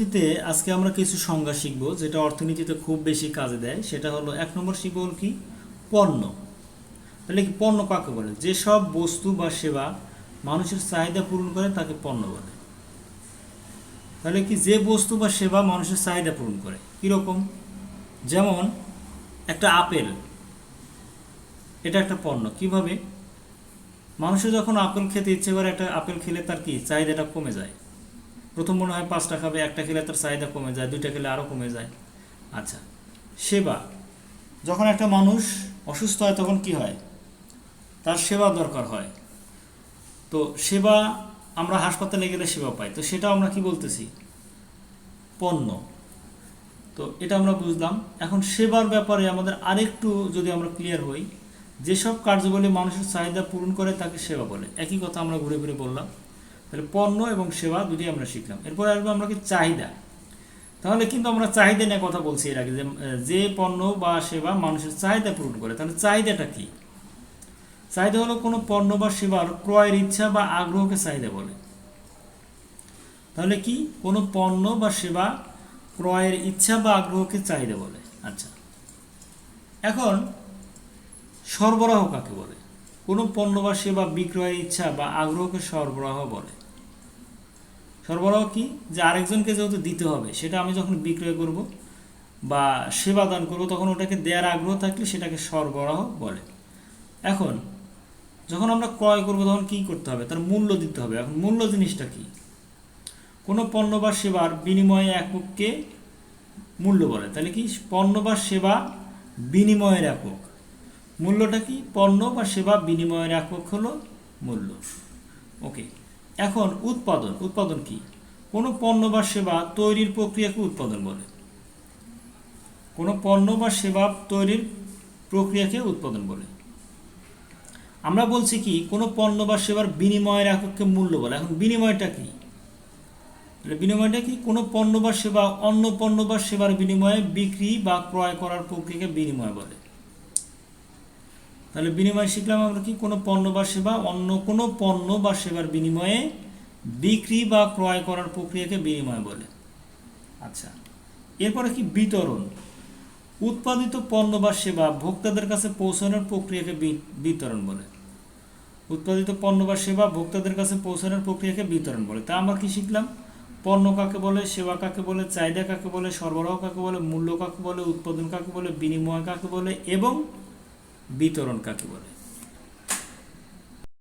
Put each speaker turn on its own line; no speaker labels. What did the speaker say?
পরবর্তীতে আজকে আমরা কিছু সংজ্ঞা শিখব, যেটা অর্থনীতিতে খুব বেশি কাজে দেয়। সেটা হলো, এক নম্বর শিখব হলো কি? পণ্য। তাহলে কি পণ্য কাকে বলে? যেসব বস্তু বা সেবা মানুষের চাহিদা পূরণ করে, তাকে পণ্য বলে। তাহলে কি যে বস্তু বা সেবা মানুষের চাহিদা পূরণ করে, কীরকম? যেমন, একটা আপেল। এটা একটা পণ্য। কীভাবে? মানুষের যখন আপেল খেতে ইচ্ছে করে, একটা আপেল খেলে তার কি? চাহিদাটা কমে যায়। প্রথম মনে হয় পাঁচটা খাবে, একটা খেলে তার চাহিদা কমে যায়, দুইটা খেলে আরও কমে যায়। আচ্ছা সেবা। যখন একটা মানুষ অসুস্থ হয় তখন কি হয়? তার সেবা দরকার হয়। তো সেবা, আমরা হাসপাতালে গেলে সেবা পাই। তো সেটা আমরা কি বলতেছি? পণ্য। তো এটা আমরা বুঝলাম। এখন সেবার ব্যাপারে আমাদের আরেকটু যদি আমরা ক্লিয়ার হই, যেসব কার্যবলী মানুষের চাহিদা পূরণ করে তাকে সেবা বলে। একই কথা আমরা ঘুরে ঘুরে বললাম। তাহলে পণ্য এবং সেবা দুটি আমরা শিখলাম। এরপর আসব আমরা কি চাহিদা। তাহলে কিন্তু আমরা চাহিদা নিয়ে কথা বলছি এর আগে যে যে পণ্য বা সেবা মানুষের চাহিদা পূরণ করে, তাহলে চাহিদাটা কি? চাহিদা হলো কোনো পণ্য বা সেবার ক্রয়ের ইচ্ছা বা আগ্রহকে চাহিদা বলে। তাহলে কি? কোনো পণ্য বা সেবা ক্রয়ের ইচ্ছা বা আগ্রহকে চাহিদা বলে। আচ্ছা। এখন সরবরাহ কাকে বলে? কোনো পণ্য বা সেবা বিক্রয়ের ইচ্ছা বা আগ্রহকে সরবরাহ বলে। সরবরাহ কি? যে আরেকজনকে যেহেতু দিতে হবে, সেটা আমি যখন বিক্রয় করব বা সেবা দান করব, তখন ওটাকে দেওয়ার আগ্রহ থাকলে সেটাকে সরবরাহ বলে। এখন, যখন আমরা ক্রয় করব, তখন কি করতে হবে? তার মূল্য দিতে হবে। এখন মূল্য জিনিসটা কি? কোনো পণ্য বা সেবার বিনিময়ে এককে মূল্য বলে। তাহলে কি? পণ্য বা সেবা বিনিময়ের একক মূল্যটা কি? পণ্য বা সেবা বিনিময়ের একক হলো মূল্য। ওকে। এখন উৎপাদন উৎপাদন কি? কোনো পণ্য বা সেবা তৈরির প্রক্রিয়াকে উৎপাদন বলে। কোনো পণ্য বা সেবা তৈরির প্রক্রিয়াকে উৎপাদন বলে। আমরা বলছি কি, কোনো পণ্য বা সেবার বিনিময়ের এককে মূল্য বলে। এখন বিনিময়টা কি? বিনিময়টা কি? কোনো পণ্য বা সেবা অন্য পণ্য বা সেবার বিনিময়ে বিক্রি বা ক্রয় করার প্রক্রিয়াকে বিনিময় বলে। তাহলে বিনিময় শিখলাম আমরা কি? কোনো পণ্য বা সেবা, অন্য কোনো পণ্য বা সেবার বিনিময়ে বিক্রি বা ক্রয় করার প্রক্রিয়াকে বিনিময় বলে। আচ্ছা এরপরে কি? বিতরণ। উৎপাদিত পণ্য বা সেবা ভোক্তাদের কাছে পৌঁছানোর প্রক্রিয়াকে বিতরণ বলে। উৎপাদিত পণ্য বা সেবা ভোক্তাদের কাছে পৌঁছানোর প্রক্রিয়াকে বিতরণ বলে। তা আমরা কি শিখলাম? পণ্য কাকে বলে, সেবা কাকে বলে, চাহিদা কাকে বলে, সরবরাহ কাকে বলে, মূল্য কাকে বলে, উৎপাদন কাকে বলে, বিনিময় কাকে বলে এবং বিতরণ কাকে বলে?